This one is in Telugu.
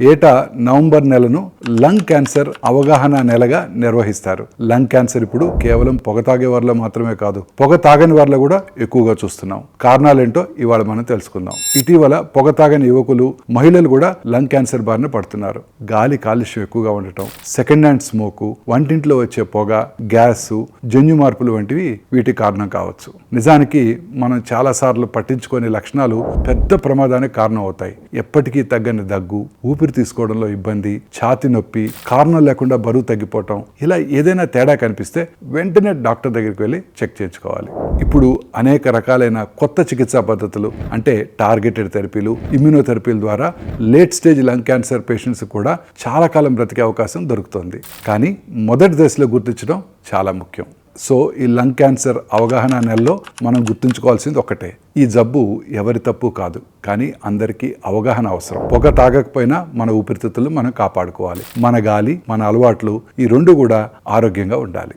ఏటా నవంబర్ నెలను లంగ్ క్యాన్సర్ అవగాహన నెలగా నిర్వహిస్తారు. లంగ్ క్యాన్సర్ ఇప్పుడు కేవలం పొగ తాగే వారిలో మాత్రమే కాదు పొగ తాగని వారిలో కూడా ఎక్కువగా చూస్తున్నాం. కారణాలేంటో ఇవాళ మనం తెలుసుకుందాం. ఇటీవల పొగ తాగని యువకులు మహిళలు కూడా లంగ్ క్యాన్సర్ బారిన పడుతున్నారు. గాలి కాలుష్యం ఎక్కువగా ఉండటం సెకండ్ హ్యాండ్ స్మోక్ వంటింట్లో వచ్చే పొగ గ్యాస్ జన్యు మార్పులు వంటివి వీటి కారణం కావచ్చు. నిజానికి మనం చాలా సార్లు పట్టించుకునే లక్షణాలు పెద్ద ప్రమాదానికి కారణం అవుతాయి ఎప్పటికీ తగ్గని దగ్గు ఊపిరి తీసుకోవడంలో ఇబ్బంది ఛాతి నొప్పి కారణం లేకుండా బరువు తగ్గిపోవటం ఇలా ఏదైనా తేడా కనిపిస్తే వెంటనే డాక్టర్ దగ్గరికి వెళ్ళి చెక్ చేయించుకోవాలి. ఇప్పుడు అనేక రకాలైన కొత్త చికిత్సా పద్ధతులు అంటే టార్గెటెడ్ థెరపీలు ఇమ్యూనోథెరపీల ద్వారా late stage lung cancer patients కూడా చాలా కాలం బ్రతికే అవకాశం దొరుకుతుంది. కానీ మొదటి దశలో గుర్తించడం చాలా ముఖ్యం. సో ఈ లంగ్ క్యాన్సర్ అవగాహన నెలలో మనం గుర్తుంచుకోవాల్సింది ఒకటే ఈ జబ్బు ఎవరి తప్పు కాదు కానీ అందరికీ అవగాహన అవసరం. పొగ తాగకపోయినా మన ఊపిరితిత్తులు మనం కాపాడుకోవాలి. మన గాలి మన అలవాట్లు ఈ రెండు కూడా ఆరోగ్యంగా ఉండాలి.